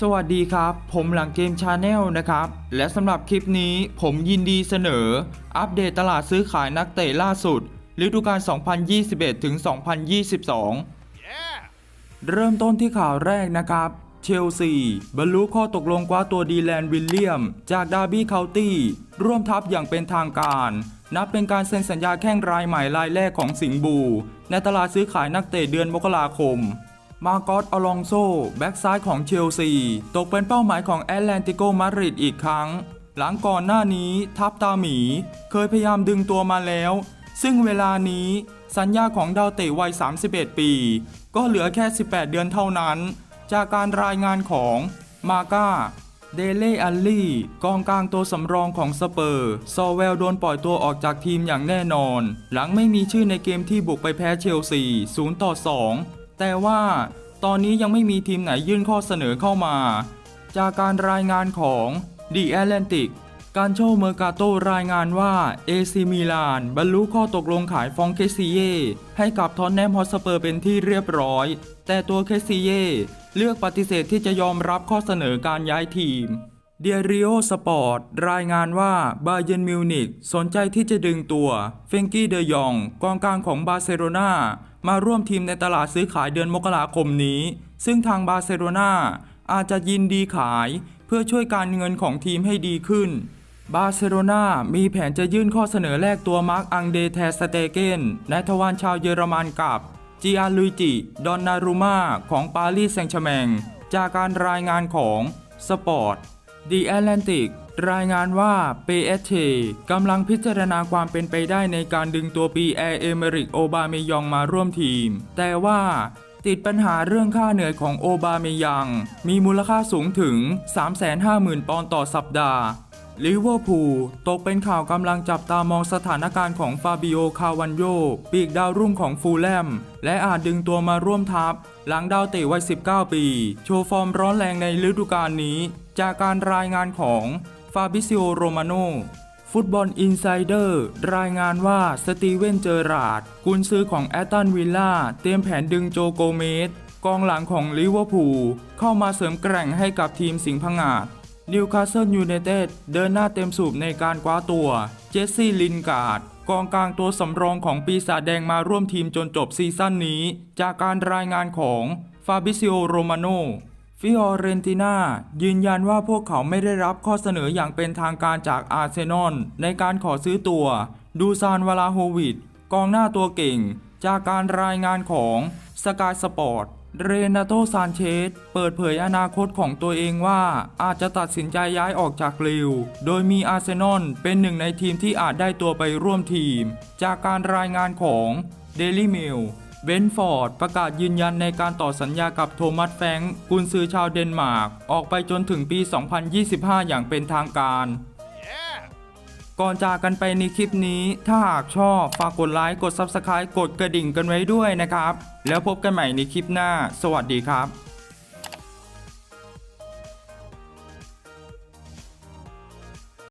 สวัสดีครับ ผมหลังเกมชาแนลนะครับ และสำหรับคลิปนี้ผมยินดีเสนอ อัปเดตตลาดซื้อขายนักเตะล่าสุดฤดูกาล 2021 ถึง 2022เริ่มต้นที่ข่าวแรกนะครับ เชลซีบรรลุข้อตกลงคว้าตัวดีแลนวิลเลียม จากดาร์บี้เคานตี้ ร่วมทัพอย่างเป็นทางการ นับเป็นการเซ็นสัญญาแข้งรายใหม่รายแรกของสิงห์บู ในตลาดซื้อขายนักเตะเดือนมกราคม มาโกอสอลองโซแบ็กซ้ายของเชลซี ตกเป็นเป้าหมายของแอตแลนติโกมาดริดอีกครั้ง หลังก่อนหน้านี้ทัพตาหมี เคยพยายามดึงตัวมาแล้ว ซึ่งเวลานี้สัญญาของดาวเตะวัย 31 ปี ก็เหลือแค่ 18 เดือนเท่านั้น จากการรายงานของมาก้าเดเล่อัลลี่กองกลางตัวสำรองของสเปอร์ ซอเวลโดนปล่อยตัวออกจากทีมอย่างแน่นอน หลังไม่มีชื่อในเกมที่บุกไปแพ้เชลซี 0 ต่อ 2 แต่ว่า ตอนนี้ยังไม่มีทีมไหนยื่นข้อเสนอเข้ามา จากการรายงานของ The Atlantic การโชว์เมอร์กาโตรายงานว่าเอซีมิลานบรรลุข้อตกลงขายฟองเคซีเย่ให้กับทอนแนมฮอสเปอร์เป็นที่เรียบร้อย แต่ตัวเคซีเย่เลือกปฏิเสธที่จะยอมรับข้อเสนอการย้ายทีมเดียริโอสปอร์ตรายงานว่าบาเยนมิวนิกสนใจที่จะดึงตัวเฟงกี้เดยองกองกลางของบาร์เซโลนา มาร่วมทีมในตลาดซื้อขายเดือนมกราคมนี้ ซึ่งทางบาร์เซโลนาอาจจะยินดีขายเพื่อช่วยการเงินของทีมให้ดีขึ้น บาร์เซโลนามีแผนจะยื่นข้อเสนอแลกตัวมาร์กอังเดแทสเตเกนนายทวารชาวเยอรมันกับจิอาลุยจิ ดอนนารุมาของปารีสแซงต์แชร์แมงจากการรายงานของสปอร์ต The Atlantic รายงานว่า PSG กำลังพิจารณาความเป็นไปได้ในการดึงตัวปีแอร์เอเมริกโอบาเมยองมาร่วมทีม แต่ว่าติดปัญหาเรื่องค่าเหนื่อยของโอบาเมยัง มีมูลค่าสูงถึง 350,000 ปอนด์ต่อสัปดาห์ ลิเวอร์พูลตกเป็นข่าวกำลังจับตามองสถานการณ์ของฟาบิโอ คาวันโย ปีกดาวรุ่งของฟูลแลม และอาจดึงตัวมาร่วมทัพ หลังดาวเตะวัย 19 ปี โชว์ฟอร์มร้อนแรงในฤดูกาลนี้ จากการรายงานของฟาบิซิโอ โรมาโนฟุตบอลอินไซเดอร์รายงานว่าสตีเวนเจอราร์ดกุนซือของแอตตันวิลล่าเตรียมแผนดึงโจโกเมสกองหลังของลิเวอร์พูลเข้ามาเสริมแกร่งให้กับทีมสิงห์พังงาด นิวคาสเซิลยูไนเต็ดเดินหน้าเต็มสูบในการคว้าตัว เจสซี่ลินการ์ดกองกลางตัวสำรองของปีศาจแดงมาร่วมทีมจนจบซีซั่นนี้ จากการรายงานของฟาบิซิโอโรมาโนฟิออเรนติน่ายืนยันว่าพวกเขาไม่ได้รับข้อเสนออย่างเป็นทางการจากอาร์เซนอลในการขอซื้อตัว ดูซานวลาโฮวิดกองหน้าตัวเก่ง จากการรายงานของสกายสปอร์ต เรนาโตซานเชสเปิดเผยอนาคตของตัวเองว่าอาจจะตัดสินใจย้ายออกจากลิว โดยมีอาร์เซนอลเป็นหนึ่งในทีมที่อาจได้ตัวไปร่วมทีม จากการรายงานของ Daily Mail เบนฟอร์ดประกาศยืนยันในการต่อสัญญากับโทมัสแฟงกุนซือชาวเดนมาร์ก ออกไปจนถึงปี 2025 อย่างเป็นทางการ ก่อนจากกันไปในคลิปนี้ ถ้าหากชอบฝากกดไลค์กด Subscribe กดกระดิ่งกันไว้ด้วยนะครับ แล้วพบกันใหม่ในคลิปหน้า สวัสดีครับ